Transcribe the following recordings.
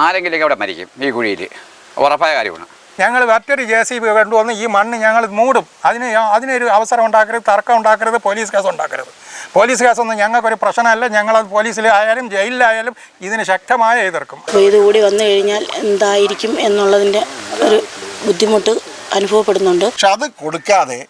ആരെങ്കിലുമൊക്കെ അവിടെ മരിക്കും ഈ കുഴിയിൽ ഉറപ്പായ കാര്യമാണ്. ഞങ്ങൾ മറ്റൊരു ജെ സി ബി കൊണ്ടുവന്ന് ഈ മണ്ണ് ഞങ്ങൾ മൂടും. അതിന് അതിനൊരു അവസരം ഉണ്ടാക്കരുത് തർക്കം ഉണ്ടാക്കരുത് പോലീസ് കേസ് ഉണ്ടാക്കരുത്. പോലീസ് കേസൊന്നും ഞങ്ങൾക്കൊരു പ്രശ്നമല്ല. ഞങ്ങളത് പോലീസിലായാലും ജയിലിലായാലും ഇതിന് ശക്തമായ എതിർക്കും. ഇത് കൂടി വന്നു കഴിഞ്ഞാൽ എന്തായിരിക്കും എന്നുള്ളതിന്റെ ഒരു ബുദ്ധിമുട്ട് അനുഭവപ്പെടുന്നുണ്ട്. പക്ഷെ അത് കൊടുക്കാതെ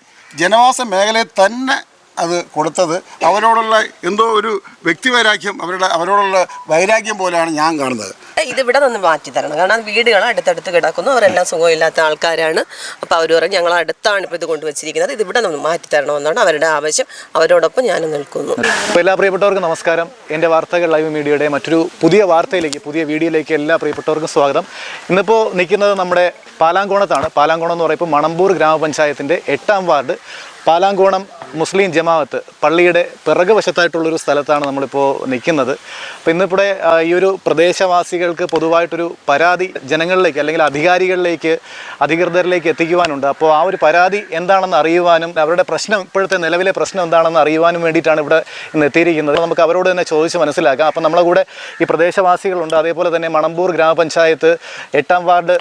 ജനവാസ മേഖലയെ തന്നെ അത് കൊടുത്തത്. അവരോടുള്ള എന്തോ ഒരു വ്യക്തി വൈരാഗ്യം അവരുടെ അവരോടുള്ള വൈരാഗ്യം പോലെയാണ് ഞാൻ കാണുന്നത്. ഇത് ഇവിടെ നിന്ന് മാറ്റി തരണം. കാരണം വീടുകൾ അടുത്തടുത്ത് കിടക്കുന്നു. അവരെല്ലാം സുഖമില്ലാത്ത ആൾക്കാരാണ്. അപ്പോൾ അവർ പറയും ഞങ്ങൾ അടുത്താണ് ഇപ്പോൾ ഇത് കൊണ്ടുവച്ചിരിക്കുന്നത്. ഇത് ഇവിടെ നിന്ന് മാറ്റി തരണമെന്നാണ് അവരുടെ ആവശ്യം. അവരോടൊപ്പം ഞാൻ നിൽക്കുന്നു. അപ്പോൾ എല്ലാ പ്രിയപ്പെട്ടവർക്കും നമസ്കാരം. എന്റെ വാർത്തകൾ ലൈവ് മീഡിയയുടെ മറ്റൊരു പുതിയ വാർത്തയിലേക്ക് പുതിയ വീഡിയോയിലേക്ക് എല്ലാ പ്രിയപ്പെട്ടവർക്കും സ്വാഗതം. ഇന്നിപ്പോൾ നിൽക്കുന്നത് നമ്മുടെ പാലാങ്കോണത്താണ്. പാലാങ്കോണം എന്ന് പറയുമ്പോൾ മണമ്പൂർ ഗ്രാമപഞ്ചായത്തിന്റെ എട്ടാം വാർഡ്. പാലാങ്കോണം മുസ്ലിം ജമാഅത്ത് പള്ളിയുടെ പിറകു വശത്തായിട്ടുള്ളൊരു സ്ഥലത്താണ് നമ്മളിപ്പോൾ നിൽക്കുന്നത്. അപ്പോൾ ഇന്നിവിടെ ആ, ഈ ഒരു പ്രദേശവാസികൾക്ക് പൊതുവായിട്ടൊരു പരാതി ജനങ്ങളിലേക്ക് അല്ലെങ്കിൽ അധികാരികളിലേക്ക് അധികൃതരിലേക്ക് എത്തിക്കുവാനുണ്ട്. അപ്പോൾ ആ ഒരു പരാതി എന്താണെന്ന് അറിയുവാനും അവരുടെ പ്രശ്നം ഇപ്പോഴത്തെ നിലവിലെ പ്രശ്നം എന്താണെന്ന് അറിയുവാനും വേണ്ടിയിട്ടാണ് ഇവിടെ ഇന്ന് എത്തിയിരിക്കുന്നത്. നമുക്ക് അവരോട് തന്നെ ചോദിച്ച് മനസ്സിലാക്കാം. അപ്പോൾ നമ്മളെ കൂടെ ഈ പ്രദേശവാസികളുണ്ട്. അതേപോലെ തന്നെ മണമ്പൂർ ഗ്രാമപഞ്ചായത്ത് എട്ടാം വാർഡ്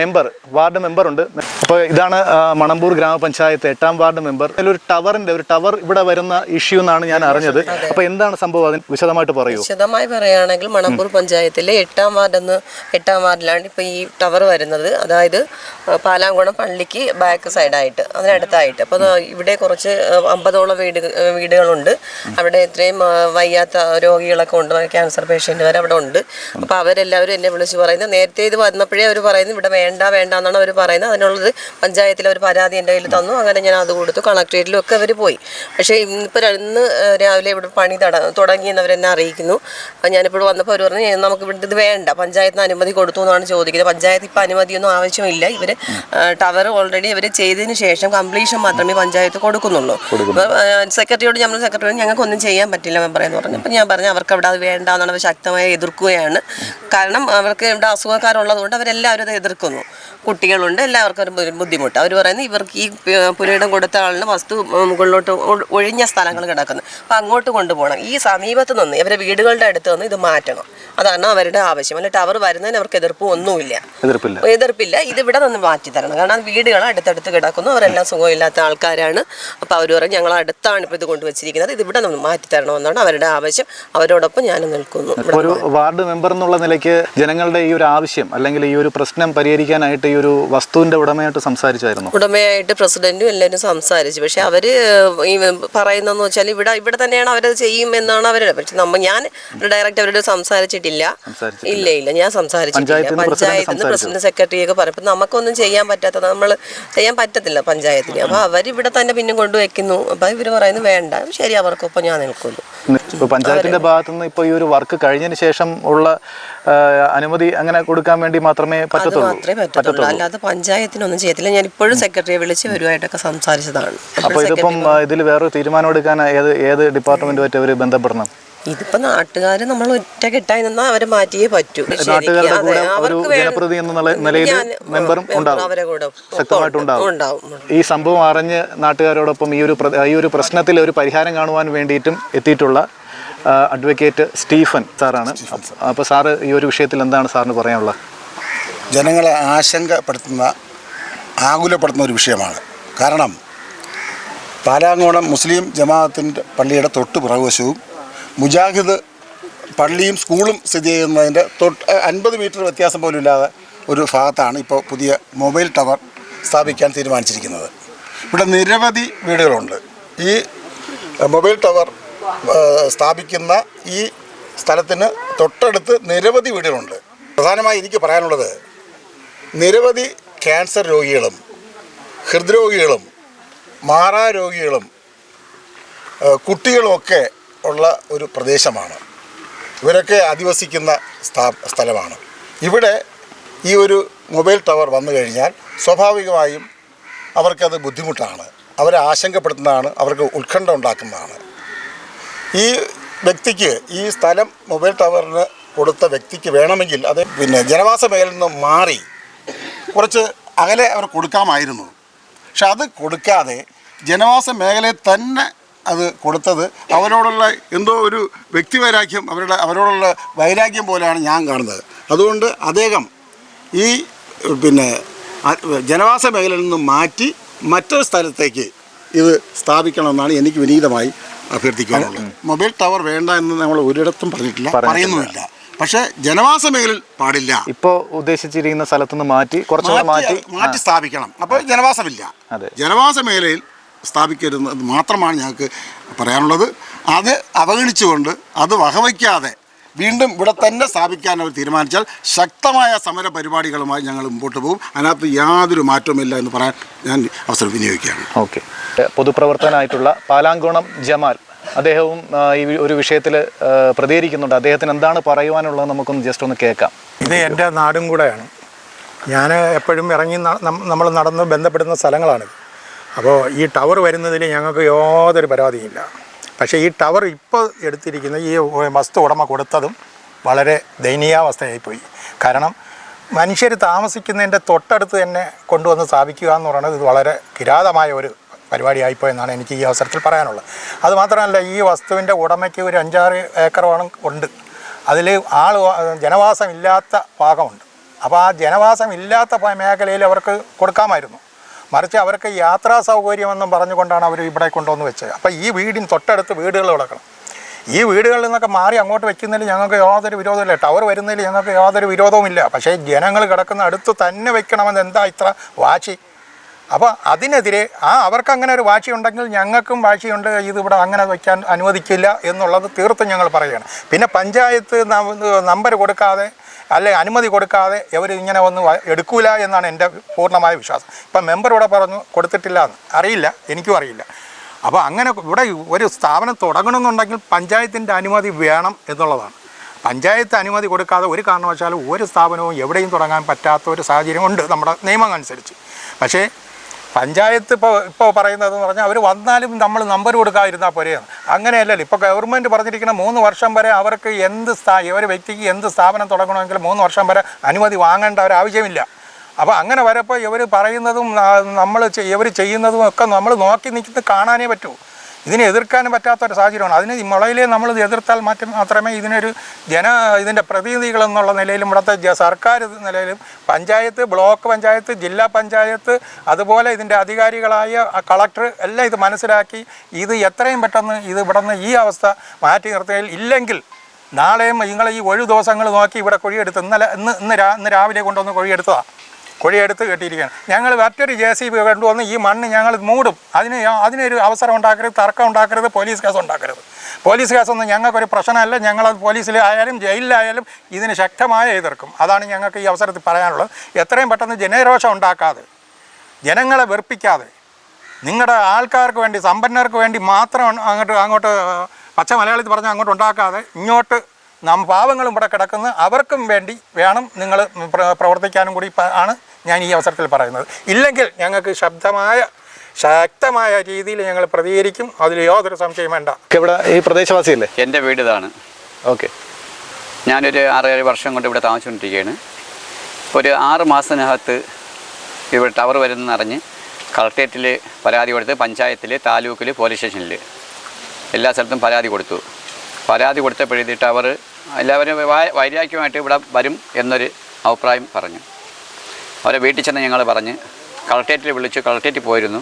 മെമ്പർ വാർഡ് മെമ്പർ ഉണ്ട്. അപ്പോൾ ഇതാണ് മണമ്പൂർ ഗ്രാമപഞ്ചായത്ത് എട്ടാം വാർഡ് മെമ്പർ. ഒരു ടവറിന്റെ ഒരു ടവർ ഇവിടെ വരുന്ന ഇഷ്യൂ എന്നാണ് ഞാൻ അറിഞ്ഞത്. അപ്പോൾ എന്താണ് സംഭവം? അതിന് വിശദമായിട്ട് പറയൂ. വിശദമായി പറയുകയാണെങ്കിൽ മണമ്പൂർ പഞ്ചായത്തിലെ എട്ടാം വാർഡ് എന്ന് എട്ടാം വാർഡിലാണ് ഇപ്പോൾ ഈ ടവർ വരുന്നത്. അതായത് പാലാങ്കുണം പാലാങ്കുളം പള്ളിക്ക് ബാക്ക് സൈഡായിട്ട് അതിനടുത്തായിട്ട്. അപ്പോൾ ഇവിടെ കുറച്ച് അമ്പതോളം വീട് വീടുകളുണ്ട്. അവിടെ ഇത്രയും വയ്യാത്ത രോഗികളൊക്കെ ഉണ്ട്. ക്യാൻസർ പേഷ്യന്റ് വരെ അവിടെ ഉണ്ട്. അപ്പോൾ അവരെല്ലാവരും എന്നെ വിളിച്ച് പറയുന്നത് നേരത്തെ ഇത് വന്നപ്പോഴേ അവർ പറയുന്നത് ഇവിടെ വേണ്ട വേണ്ട എന്നാണ് അവർ പറയുന്നത്. അതിനുള്ളത് പഞ്ചായത്തിൽ ഒരു പരാതി എന്റെ കയ്യിൽ തന്നു. അങ്ങനെ ഞാൻ അത് കൊടുത്തു. കളക്ട്രേറ്റിലും ഒക്കെ അവർ പോയി. പക്ഷേ ഇന്നിപ്പോൾ ഇന്ന് രാവിലെ ഇവിടെ പണി തട തുടങ്ങിയെന്നവരെന്നെ അറിയിക്കുന്നു. അപ്പം ഞാനിപ്പോൾ വന്നപ്പോൾ അവർ പറഞ്ഞു "ഏ, നമുക്ക് ഇവിടെ ഇത് വേണ്ട. പഞ്ചായത്തിന് അനുമതി കൊടുത്തു എന്നാണ് ചോദിക്കുന്നത്. പഞ്ചായത്ത് ഇപ്പോൾ അനുമതിയൊന്നും ആവശ്യമില്ല. ഇവർ ടവർ ഓൾറെഡി ഇവർ ചെയ്തതിന് ശേഷം കംപ്ലീഷൻ മാത്രമേ പഞ്ചായത്ത് കൊടുക്കുന്നുള്ളൂ. സെക്രട്ടറിയോട് നമ്മൾ സെക്രട്ടറിയോട് ഞങ്ങൾക്കൊന്നും ചെയ്യാൻ പറ്റില്ല മെമ്പർ എന്ന് പറഞ്ഞു. അപ്പം ഞാൻ പറഞ്ഞു അവർക്ക് അവിടെ അത് വേണ്ട എന്നാണ് അവർ ശക്തമായി എതിർക്കുകയാണ്. കാരണം അവർക്ക് ഇവിടെ അസുഖക്കാരുള്ളതുകൊണ്ട് അവരെല്ലാവരും അത് എതിർക്കുന്നു. കാണുന്നു കുട്ടികളുണ്ട് എല്ലാവർക്കും ഒരു ബുദ്ധിമുട്ട്. അവർ പറയുന്നത് ഇവർക്ക് ഈ പുരയിടം കൊടുത്ത ആളിന് വസ്തു മുകളിലോട്ട് ഒഴിഞ്ഞ സ്ഥലങ്ങൾ കിടക്കുന്നു. അപ്പോൾ അങ്ങോട്ട് കൊണ്ടുപോകണം. ഈ സമീപത്ത് നിന്ന് ഇവരെ വീടുകളുടെ അടുത്ത് നിന്ന് ഇത് മാറ്റണം. അതാണ് അവരുടെ ആവശ്യം. അല്ല ടവർ വരുന്നതിന് അവർക്ക് എതിർപ്പ് ഒന്നുമില്ല. എതിർപ്പില്ല. എതിർപ്പില്ല. ഇത് ഇവിടെ നിന്ന് മാറ്റി തരണം. കാരണം വീടുകൾ അടുത്തടുത്ത് കിടക്കുന്നു. അവരെല്ലാം സുഖമില്ലാത്ത ആൾക്കാരാണ്. അപ്പോൾ അവർ പറയും ഞങ്ങൾ അടുത്താണ് ഇപ്പോൾ ഇത് കൊണ്ടുവച്ചിരിക്കുന്നത്. ഇത് ഇവിടെ നിന്ന് മാറ്റി തരണമെന്നാണ് അവരുടെ ആവശ്യം. അവരോടൊപ്പം ഞാൻ നിൽക്കുന്നു. ഒരു വാർഡ് മെമ്പർ എന്നുള്ള നിലയ്ക്ക് ജനങ്ങളുടെ ഈ ഒരു ആവശ്യം അല്ലെങ്കിൽ ഈ ഒരു പ്രശ്നം പരിഹരിക്കാനായിട്ട് ഈ ഒരു വസ്തുവിന്റെ ഉടമയായിട്ട് സംസാരിച്ചായിരുന്നു? ഉടമയായിട്ട് പ്രസിഡന്റും എല്ലാവരും സംസാരിച്ചു. പക്ഷെ അവർ ഈ പറയുന്നതെന്ന് വെച്ചാൽ ഇവിടെ ഇവിടെ തന്നെയാണ് അവരത് ചെയ്യും എന്നാണ് അവരുടെ പക്ഷെ നമ്മ ഞാൻ ഡയറക്റ്റ് അവരോട് സംസാരിച്ചിട്ടില്ല. ഇല്ല ഇല്ല ഞാൻ സംസാരിച്ചിട്ടില്ല. പഞ്ചായത്തിന് പ്രസിഡന്റ് സെക്രട്ടറി ഒക്കെ പറയും അപ്പൊ നമുക്കൊന്നും ചെയ്യാൻ പറ്റാത്ത നമ്മൾ ചെയ്യാൻ പറ്റത്തില്ല പഞ്ചായത്തിന് അപ്പൊ അവരിവിടെ തന്നെ പിന്നെ കൊണ്ടുവയ്ക്കുന്നു അപ്പൊ ഇവർ പറയുന്നു വേണ്ട ശരി അവർക്കൊപ്പം ഞാൻ നിൽക്കുന്നു. പഞ്ചായത്തിന്റെ ഭാഗത്തു നിന്ന് ഇപ്പൊ ഈ ഒരു വർക്ക് കഴിഞ്ഞതിന് ശേഷം ഉള്ള അനുമതി അങ്ങനെ കൊടുക്കാൻ വേണ്ടി മാത്രമേ അത് പറ്റത്തുള്ളൂ. പറ്റത്തുള്ളൂ അല്ലാതെ പഞ്ചായത്തിനൊന്നും ചെയ്യത്തില്ല. ഞാൻ ഇപ്പോഴും സെക്രട്ടറിയെ വിളിച്ച് വരുമായിട്ടൊക്കെ സംസാരിച്ചതാണ്. അപ്പോൾ ഇതിപ്പം ഇതിൽ വേറെ തീരുമാനം എടുക്കാൻ ഏത് ഏത് ഡിപ്പാർട്ട്മെന്റുമായിട്ട് അവർ ബന്ധപ്പെടണം? ഇതിപ്പോ നാട്ടുകാര് നമ്മൾ ഒറ്റ കെട്ടായി നിന്നാൽ അവരെ മാറ്റിയേ പറ്റൂ. വേ- എന്ന നിലയിൽ മെമ്പറും. ഉണ്ടാവും. ഈ സംഭവം അറിഞ്ഞ് നാട്ടുകാരോടൊപ്പം ഈ ഒരു ഈ ഒരു പ്രശ്നത്തിൽ ഒരു പരിഹാരം കാണുവാൻ വേണ്ടിയിട്ടും എത്തിയിട്ടുള്ള അഡ്വക്കേറ്റ് സ്റ്റീഫൻ സാറാണ്. അപ്പോൾ സാറ് ഈ ഒരു വിഷയത്തിൽ എന്താണ് സാറിന് പറയാനുള്ളത്? ജനങ്ങളെ ആശങ്കപ്പെടുത്തുന്ന ആകുലപ്പെടുത്തുന്ന ഒരു വിഷയമാണ്. കാരണം പാലാങ്കോണം മുസ്ലിം ജമാഅത്തിന്റെ പള്ളിയുടെ തൊട്ട് പുറകുവശവും മുജാഹിദ് പള്ളിയും സ്കൂളും സ്ഥിതി ചെയ്യുന്നതിന്റെ തൊട്ട് അൻപത് മീറ്റർ വ്യത്യാസം പോലും ഇല്ലാതെ ഒരു ഭാഗത്താണ് ഇപ്പോൾ പുതിയ മൊബൈൽ ടവർ സ്ഥാപിക്കാൻ തീരുമാനിച്ചിരിക്കുന്നത്. ഇവിടെ നിരവധി വീടുകളുണ്ട്. ഈ മൊബൈൽ ടവർ സ്ഥാപിക്കുന്ന ഈ സ്ഥലത്തിന് തൊട്ടടുത്ത് നിരവധി വീടുകളുണ്ട്. പ്രധാനമായി എനിക്ക് പറയാനുള്ളത് നിരവധി ക്യാൻസർ രോഗികളും ഹൃദ്രോഗികളും മാറാ രോഗികളും കുട്ടികളുമൊക്കെ ഉള്ള ഒരു പ്രദേശമാണ്. ഇവരൊക്കെ അധിവസിക്കുന്ന സ്ഥാ സ്ഥലമാണ്. ഇവിടെ ഈ ഒരു മൊബൈൽ ടവർ വന്നു കഴിഞ്ഞാൽ സ്വാഭാവികമായും അവർക്കത് ബുദ്ധിമുട്ടാണ്. അവരെ ആശങ്കപ്പെടുത്തുന്നതാണ് അവർക്ക് ഉത്കണ്ഠ ഉണ്ടാക്കുന്നതാണ്. ഈ വ്യക്തിക്ക് ഈ സ്ഥലം മൊബൈൽ ടവറിന് കൊടുത്ത വ്യക്തിക്ക് വേണമെങ്കിൽ അത് പിന്നെ ജനവാസ മേഖലയിൽ നിന്ന് മാറി കുറച്ച് അകലെ അവർ കൊടുക്കാമായിരുന്നു. പക്ഷെ അത് കൊടുക്കാതെ ജനവാസ മേഖലയെ തന്നെ അത് കൊടുത്തത് അവരോടുള്ള എന്തോ ഒരു വ്യക്തിവൈരാഗ്യം അവരുടെ അവരോടുള്ള വൈരാഗ്യം പോലെയാണ് ഞാൻ കാണുന്നത്. അതുകൊണ്ട് അദ്ദേഹം ഈ പിന്നെ ജനവാസ മേഖലയിൽ നിന്ന് മാറ്റി മറ്റൊരു സ്ഥലത്തേക്ക് ഇത് സ്ഥാപിക്കണമെന്നാണ് എനിക്ക് വിനീതമായി അഭ്യർത്ഥിക്കാനുള്ളത്. മൊബൈൽ ടവർ വേണ്ട എന്ന് നമ്മൾ ഒരിടത്തും പറഞ്ഞിട്ടില്ല പറഞ്ഞിട്ടില്ല. പറയുന്നുമില്ല. പക്ഷേ ജനവാസ മേഖലയിൽ പാടില്ല. ഇപ്പോൾ ഉദ്ദേശിച്ചിരിക്കുന്ന സ്ഥലത്തുനിന്ന് മാറ്റി കുറച്ചുകൂടെ മാറ്റി മാറ്റി സ്ഥാപിക്കണം. അപ്പോൾ ജനവാസമില്ല. ജനവാസ മേഖലയിൽ സ്ഥാപിക്കരുത് മാത്രമാണ് ഞങ്ങൾക്ക് പറയാനുള്ളത്. അത് അവഗണിച്ചുകൊണ്ട് അത് വകവയ്ക്കാതെ വീണ്ടും ഇവിടെ തന്നെ സ്ഥാപിക്കാൻ അവർ തീരുമാനിച്ചാൽ ശക്തമായ സമര പരിപാടികളുമായി ഞങ്ങൾ മുമ്പോട്ട് പോകും. അതിനകത്ത് യാതൊരു മാറ്റവുമില്ല എന്ന് പറയാൻ ഞാൻ അവസരം വിനിയോഗിക്കുകയാണ്. ഓക്കെ. പൊതുപ്രവർത്തനായിട്ടുള്ള പാലാങ്കോണം ജമാൽ അദ്ദേഹവും ഈ ഒരു വിഷയത്തിൽ പ്രതികരിക്കുന്നുണ്ട്. അദ്ദേഹത്തിന് എന്താണ് പറയുവാനുള്ളത് നമുക്കൊന്ന് ജസ്റ്റ് ഒന്ന് കേൾക്കാം. ഇത് എന്റെ നാടും കൂടെയാണ്. ഞാൻ എപ്പോഴും ഇറങ്ങി നമ്മൾ നടന്ന് ബന്ധപ്പെടുന്ന സ്ഥലങ്ങളാണിത്. അപ്പോൾ ഈ ടവർ വരുന്നതിൽ ഞങ്ങൾക്ക് യാതൊരു പരാതിയില്ല. പക്ഷേ ഈ ടവർ ഇപ്പോൾ എടുത്തിരിക്കുന്ന ഈ വസ്തു ഉടമ കൊടുത്തതും വളരെ ദയനീയാവസ്ഥയായിപ്പോയി. കാരണം മനുഷ്യർ താമസിക്കുന്നതിന്റെ തൊട്ടടുത്ത് തന്നെ കൊണ്ടുവന്ന് സ്ഥാപിക്കുക എന്ന് പറയുന്നത് ഇത് വളരെ കിരാതമായ ഒരു പരിപാടിയായിപ്പോയെന്നാണ് എനിക്ക് ഈ അവസരത്തിൽ പറയാനുള്ളത്. അതുമാത്രമല്ല ഈ വസ്തുവിന്റെ ഉടമയ്ക്ക് ഒരു അഞ്ചാറ് ഏക്കറോളം ഉണ്ട്. അതിൽ ആൾ ജനവാസമില്ലാത്ത ഭാഗമുണ്ട് അപ്പോൾ ആ ജനവാസം ഇല്ലാത്ത മേഖലയിൽ അവർക്ക് കൊടുക്കാമായിരുന്നു. മറിച്ച് അവർക്ക് യാത്രാ സൗകര്യമെന്നും പറഞ്ഞുകൊണ്ടാണ് അവർ ഇവിടെ കൊണ്ടുവന്ന് വെച്ചത്. അപ്പോൾ ഈ വീടിന് തൊട്ടടുത്ത് വീടുകൾ കിടക്കണം. ഈ വീടുകളിൽ നിന്നൊക്കെ മാറി അങ്ങോട്ട് വെക്കുന്നതിൽ ഞങ്ങൾക്ക് യാതൊരു വിരോധമില്ല ടവർ വരുന്നതിൽ ഞങ്ങൾക്ക് യാതൊരു വിരോധവുമില്ല. പക്ഷേ ജനങ്ങൾ കിടക്കുന്ന അടുത്ത് തന്നെ വെക്കണമെന്ന് എന്താ ഇത്ര വാശി? അപ്പോൾ അതിനെതിരെ ആ അവർക്ക് അങ്ങനെ ഒരു വാശി ഉണ്ടെങ്കിൽ ഞങ്ങൾക്കും വാശിയുണ്ട് ഇതിവിടെ അങ്ങനെ വയ്ക്കാൻ അനുവദിക്കില്ല എന്നുള്ളത് തീർത്തും ഞങ്ങൾ പറയുകയാണ്. പിന്നെ പഞ്ചായത്ത് നമ്പർ കൊടുക്കാതെ അല്ലെ അനുമതി കൊടുക്കാതെ ഇവർ ഇങ്ങനെ ഒന്ന് എടുക്കൂല എന്നാണ് എന്റെ പൂർണമായ വിശ്വാസം. ഇപ്പം മെമ്പർ ഇവിടെ പറഞ്ഞു കൊടുത്തിട്ടില്ല എന്ന്. അറിയില്ല എനിക്കും അറിയില്ല. അപ്പോൾ അങ്ങനെ ഇവിടെ ഒരു സ്ഥാപനം തുടങ്ങണമെന്നുണ്ടെങ്കിൽ പഞ്ചായത്തിന്റെ അനുമതി വേണം എന്നുള്ളതാണ്. പഞ്ചായത്ത് അനുമതി കൊടുക്കാതെ ഒരു കാരണവശാലും ഒരു സ്ഥാപനവും എവിടെയും തുടങ്ങാൻ പറ്റാത്ത ഒരു സാഹചര്യമുണ്ട് നമ്മുടെ നിയമം അനുസരിച്ച്. പക്ഷേ പഞ്ചായത്ത് ഇപ്പോൾ ഇപ്പോൾ പറയുന്നതെന്ന് പറഞ്ഞാൽ അവർ വന്നാലും നമ്മൾ നമ്പർ കൊടുക്കാതിരുന്നാൽ പോരെയാണ് അങ്ങനെയല്ലല്ലോ. ഇപ്പോൾ ഗവൺമെന്റ് പറഞ്ഞിരിക്കുന്ന മൂന്ന് വർഷം വരെ അവർക്ക് എന്ത് സ്ഥാ ഒരു വ്യക്തിക്ക് എന്ത് സ്ഥാപനം തുടങ്ങണമെങ്കിൽ മൂന്ന് വർഷം വരെ അനുമതി വാങ്ങേണ്ട ഒരു ആവശ്യമില്ല. അപ്പോൾ അങ്ങനെ വരപ്പോൾ ഇവർ പറയുന്നതും നമ്മൾ ഇവർ ചെയ്യുന്നതും ഒക്കെ നമ്മൾ നോക്കി നിൽക്കുന്നത് കാണാനേ പറ്റൂ. ഇതിനെ എതിർക്കാനും പറ്റാത്തൊരു സാഹചര്യമാണ്. അതിന് ഈ മുളയിലെ നമ്മൾ എതിർത്താൽ മാറ്റം മാത്രമേ ഇതിനൊരു ജന ഇതിന്റെ പ്രതിനിധികൾ എന്നുള്ള നിലയിലും ഇവിടുത്തെ സർക്കാർ നിലയിലും പഞ്ചായത്ത് ബ്ലോക്ക് പഞ്ചായത്ത് ജില്ലാ പഞ്ചായത്ത് അതുപോലെ ഇതിന്റെ അധികാരികളായ കളക്ടർ എല്ലാം ഇത് മനസ്സിലാക്കി ഇത് എത്രയും പെട്ടെന്ന് ഇത് ഇവിടെ ഈ അവസ്ഥ മാറ്റി നിർത്തുകയിൽ ഇല്ലെങ്കിൽ നാളെയും നിങ്ങൾ ഈ ഒഴിവ് ദിവസങ്ങൾ നോക്കി ഇവിടെ കുഴിയെടുത്ത് ഇന്നലെ ഇന്ന് ഇന്ന് രാ ഇന്ന് രാവിലെ കൊണ്ടുവന്ന് കുഴിയെടുത്തതാണ് കുഴിയെടുത്ത് കെട്ടിയിരിക്കുകയാണ്. ഞങ്ങൾ മറ്റൊരു ജെ സി ബി കൊണ്ടുവന്ന് ഈ മണ്ണ് ഞങ്ങൾ മൂടും. അതിന് അതിനൊരു അവസരം ഉണ്ടാക്കരുത് തർക്കം ഉണ്ടാക്കരുത് പോലീസ് കേസ് ഉണ്ടാക്കരുത്. പോലീസ് കേസൊന്നും ഞങ്ങൾക്കൊരു പ്രശ്നമല്ല. ഞങ്ങളത് പോലീസിലായാലും ജയിലിലായാലും ഇതിന് ശക്തമായ എതിർക്കും. അതാണ് ഞങ്ങൾക്ക് ഈ അവസരത്തിൽ പറയാനുള്ളത്. എത്രയും പെട്ടെന്ന് ജനരോഷം ഉണ്ടാക്കാതെ ജനങ്ങളെ വെറുപ്പിക്കാതെ നിങ്ങളുടെ ആൾക്കാർക്ക് വേണ്ടി സമ്പന്നർക്ക് വേണ്ടി മാത്രം അങ്ങോട്ട് അങ്ങോട്ട് പച്ച മലയാളത്തിൽ പറഞ്ഞാൽ അങ്ങോട്ട് ഉണ്ടാക്കാതെ ഇങ്ങോട്ട് നാം പാവങ്ങളും ഇവിടെ കിടക്കുന്ന. അവർക്കും വേണ്ടി വേണം നിങ്ങൾ പ്രവർത്തിക്കാനും കൂടി ആണ് ഞാൻ ഈ അവസരത്തിൽ പറയുന്നത്. ഇല്ലെങ്കിൽ ഞങ്ങൾക്ക് ശബ്ദമായ ശക്തമായ രീതിയിൽ ഞങ്ങൾ പ്രതികരിക്കും. അതിൽ യാതൊരു സംശയം വേണ്ട. ഇവിടെ ഈ പ്രദേശവാസിയല്ലേ? എന്റെ വീട് ഇതാണ്. ഓക്കെ. ഞാനൊരു ആറേഴ് വർഷം കൊണ്ട് ഇവിടെ താമസിച്ചുകൊണ്ടിരിക്കുകയാണ്. ഒരു ആറ് മാസത്തിനകത്ത് ഇവിടെ ടവർ വരുന്നറിഞ്ഞ് അറിഞ്ഞ് കളക്ട്രേറ്റിൽ പരാതി കൊടുത്ത് പഞ്ചായത്തിൽ താലൂക്കിൽ പോലീസ് സ്റ്റേഷനിൽ എല്ലാ സ്ഥലത്തും പരാതി കൊടുത്തു. പരാതി കൊടുത്തപ്പോഴേ ടവർ എല്ലാവരും വൈരാഗ്യമായിട്ട് ഇവിടെ വരും എന്നൊരു അഭിപ്രായം പറഞ്ഞു. അവരെ വീട്ടിൽ ചെന്ന് ഞങ്ങൾ പറഞ്ഞ് കളക്ട്രേറ്റിൽ വിളിച്ചു കളക്ട്രേറ്റിൽ പോയിരുന്നു.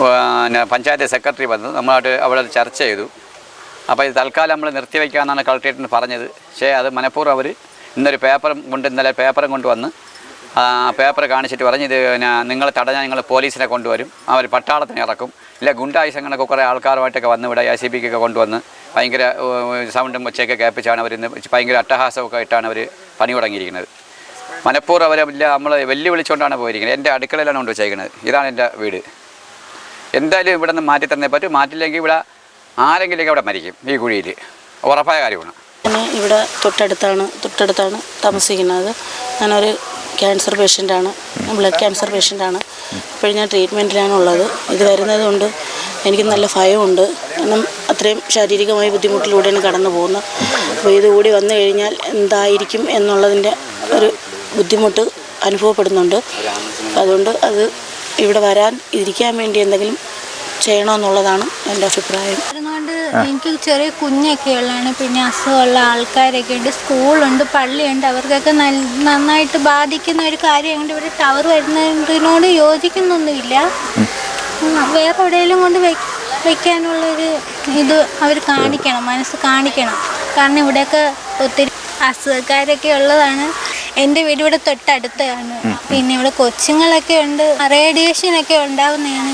പിന്നെ പഞ്ചായത്ത് സെക്രട്ടറി വന്നു. നമ്മളായിട്ട് അവിടെ ചർച്ച ചെയ്തു. അപ്പോൾ ഇത് തൽക്കാലം നമ്മൾ നിർത്തിവെക്കാമെന്നാണ് കളക്ട്രേറ്റിന് പറഞ്ഞത്. പക്ഷേ അത് മനഃപൂർവം അവർ ഇന്നൊരു പേപ്പറും കൊണ്ട് ഇന്നലെ പേപ്പറും കൊണ്ടുവന്ന് പേപ്പർ കാണിച്ചിട്ട് പറഞ്ഞ് ഇത് നിങ്ങൾ തടഞ്ഞാൽ നിങ്ങൾ പോലീസിനെ കൊണ്ടുവരും. അവർ പട്ടാളത്തിന് ഇറക്കും. ഇല്ല ഗുണ്ടായി സംഘടനയൊക്കെ കുറേ ആൾക്കാരുമായിട്ടൊക്കെ വന്ന് ഇവിടെ എ സി ബിക്കൊക്കെ കൊണ്ടുവന്ന് ഭയങ്കര സൗണ്ടും ഒച്ചയൊക്കെ കേൾപ്പിച്ചാണ് അവർ ഇന്ന് ഭയങ്കര അട്ടഹാസമൊക്കെ ആയിട്ടാണ് അവർ പണി തുടങ്ങിയിരിക്കുന്നത്. മനപ്പൂർ അവരെ ഇല്ല നമ്മൾ വെല്ലുവിളിച്ചുകൊണ്ടാണ് പോയിരിക്കുന്നത്. എന്റെ അടുക്കളയിലാണ് കൊണ്ട് വെച്ചേക്കുന്നത്. ഇതാണ് എന്റെ വീട്. എന്തായാലും ഇവിടെ നിന്ന് മാറ്റി തന്നേ പറ്റും. മാറ്റില്ലെങ്കിൽ ഇവിടെ ആരെങ്കിലുമൊക്കെ അവിടെ മരിക്കും ഈ കുഴിയിൽ. ഉറപ്പായ കാര്യമാണ്. ഇവിടെ തൊട്ടടുത്താണ് തൊട്ടടുത്താണ് താമസിക്കുന്നത്. ഞാനൊരു ക്യാൻസർ പേഷ്യന്റാണ്. ബ്ലഡ് ക്യാൻസർ പേഷ്യന്റാണ്. ഇപ്പോഴും ഞാൻ ട്രീറ്റ്മെന്റിലാണ് ഉള്ളത് ഇത് വരുന്നത് കൊണ്ട് എനിക്ക് നല്ല ഭയമുണ്ട്. കാരണം അത്രയും ശാരീരികമായ ബുദ്ധിമുട്ടിലൂടെയാണ് കടന്നു പോകുന്നത്. അപ്പോൾ ഇതുകൂടി വന്നു കഴിഞ്ഞാൽ എന്തായിരിക്കും എന്നുള്ളതിന്റെ ഒരു ബുദ്ധിമുട്ട് അനുഭവപ്പെടുന്നുണ്ട്. അതുകൊണ്ട് അത് ഇവിടെ വരാൻ ഇരിക്കാൻ വേണ്ടി എന്തെങ്കിലും ചെയ്യണമെന്നുള്ളതാണ് എന്റെ അഭിപ്രായം. അതുകൊണ്ട് എനിക്ക് ചെറിയ കുഞ്ഞൊക്കെ ഉള്ളതാണ്. പിന്നെ അസുഖമുള്ള ആൾക്കാരൊക്കെ ഉണ്ട്. സ്കൂളുണ്ട് പള്ളിയുണ്ട്. അവർക്കൊക്കെ നന്നായിട്ട് ബാധിക്കുന്ന ഒരു കാര്യമുണ്ട് ഇവിടെ ടവർ വരുന്നതിനോട് യോജിക്കുന്നൊന്നുമില്ല. വേറെ എവിടെയെങ്കിലും കൊണ്ട് വയ്ക്കാനുള്ളൊരു ഇത് അവർ കാണിക്കണം മനസ്സ് കാണിക്കണം. കാരണം ഇവിടെയൊക്കെ ഒത്തിരി അസുഖക്കാരൊക്കെ ഉള്ളതാണ്. എന്റെ വീട് ഇവിടെ തൊട്ടടുത്താണ്. പിന്നെ ഇവിടെ കൊച്ചുങ്ങളൊക്കെ ഉണ്ട്. റേഡിയേഷൻ ഒക്കെ ഉണ്ടാവുന്നതാണ്.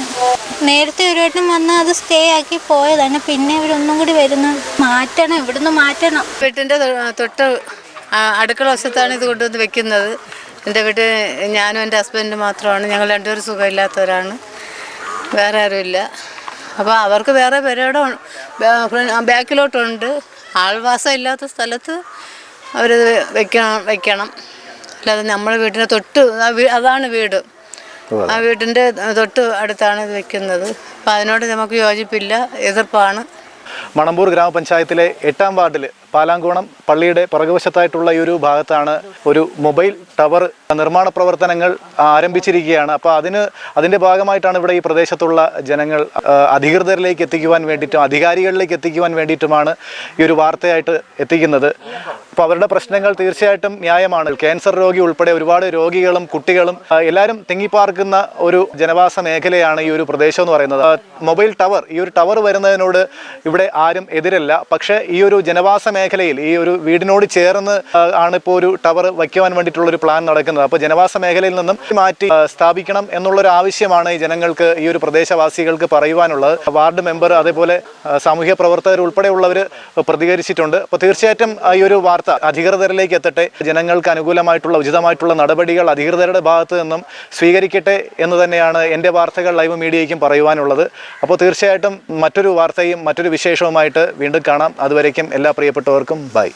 നേരത്തെ ഒരു വട്ടം വന്ന് അത് സ്റ്റേ ആക്കി പോയതാണ്. പിന്നെ ഇവരൊന്നും കൂടി വരുന്നു. മാറ്റണം. ഇവിടുന്ന് മാറ്റണം. വീട്ടിന്റെ തൊട്ട് അടുക്കള വശത്താണ് ഇത് കൊണ്ടുവന്ന് വെക്കുന്നത്. എന്റെ വീട്ടിൽ ഞാനും എന്റെ ഹസ്ബൻഡും മാത്രമാണ്. ഞങ്ങൾ രണ്ടുപേരും സുഖമില്ലാത്തവരാണ്. വേറെ ആരുമില്ല. അപ്പോൾ അവർക്ക് വേറെ പെരയുടെ ബാക്കിലോട്ടുണ്ട്. ആൾവാസം ഇല്ലാത്ത സ്ഥലത്ത് അവരത് വെക്കണം വെക്കണം. അല്ലാതെ നമ്മളെ വീടിന്റെ തൊട്ട് അതാണ് വീട്. ആ വീടിന്റെ തൊട്ട് അടുത്താണ് ഇത് വെക്കുന്നത്. അപ്പം അതിനോട് നമുക്ക് യോജിപ്പില്ല. എതിർപ്പാണ്. മണമ്പൂർ ഗ്രാമപഞ്ചായത്തിലെ എട്ടാം വാർഡിൽ പാലാങ്കോണം പള്ളിയുടെ പുറകുവശത്തായിട്ടുള്ള ഈ ഒരു ഭാഗത്താണ് ഒരു മൊബൈൽ ടവർ നിർമ്മാണ പ്രവർത്തനങ്ങൾ ആരംഭിച്ചിരിക്കുകയാണ്. അപ്പോൾ അതിന് അതിന്റെ ഭാഗമായിട്ടാണ് ഇവിടെ ഈ പ്രദേശത്തുള്ള ജനങ്ങൾ അധികൃതരിലേക്ക് എത്തിക്കുവാൻ വേണ്ടിയിട്ടും അധികാരികളിലേക്ക് എത്തിക്കുവാൻ വേണ്ടിയിട്ടുമാണ് ഈ ഒരു വാർത്തയായിട്ട് എത്തിക്കുന്നത്. അപ്പോൾ അവരുടെ പ്രശ്നങ്ങൾ തീർച്ചയായിട്ടും ന്യായമാണ്. ക്യാൻസർ രോഗി ഉൾപ്പെടെ ഒരുപാട് രോഗികളും കുട്ടികളും എല്ലാവരും തിങ്ങിപ്പാർക്കുന്ന ഒരു ജനവാസ മേഖലയാണ് ഈ ഒരു പ്രദേശം എന്ന് പറയുന്നത്. മൊബൈൽ ടവർ ഈ ഒരു ടവർ വരുന്നതിനോട് ഇവിടെ ആരും എതിരല്ല. പക്ഷേ ഈ ഒരു ജനവാസ മേഖലയിൽ ഈ ഒരു വീടിനോട് ചേർന്ന് ആണ് ഇപ്പോൾ ഒരു ടവർ വയ്ക്കുവാൻ വേണ്ടിയിട്ടുള്ള ഒരു പ്ലാൻ നടക്കുന്നത്. അപ്പോൾ ജനവാസ മേഖലയിൽ നിന്നും മാറ്റി സ്ഥാപിക്കണം എന്നുള്ളൊരു ആവശ്യമാണ് ഈ ജനങ്ങൾക്ക് ഈ ഒരു പ്രദേശവാസികൾക്ക് പറയുവാനുള്ളത്. വാർഡ് മെമ്പർ അതേപോലെ സാമൂഹ്യ പ്രവർത്തകർ ഉൾപ്പെടെയുള്ളവർ പ്രതികരിച്ചിട്ടുണ്ട്. അപ്പോൾ തീർച്ചയായിട്ടും ഈ ഒരു വാർത്ത അധികൃതരിലേക്ക് എത്തട്ടെ. ജനങ്ങൾക്ക് അനുകൂലമായിട്ടുള്ള ഉചിതമായിട്ടുള്ള നടപടികൾ അധികൃതരുടെ ഭാഗത്ത് നിന്നും സ്വീകരിക്കട്ടെ എന്ന് തന്നെയാണ് എന്റെ വാർത്തകൾ ലൈവ് മീഡിയയ്ക്കും പറയുവാനുള്ളത്. അപ്പോൾ തീർച്ചയായിട്ടും മറ്റൊരു വാർത്തയും മറ്റൊരു വിശേഷവുമായിട്ട് വീണ്ടും കാണാം. അതുവരേക്കും എല്ലാ പ്രിയപ്പെട്ടവർക്കും ബൈ.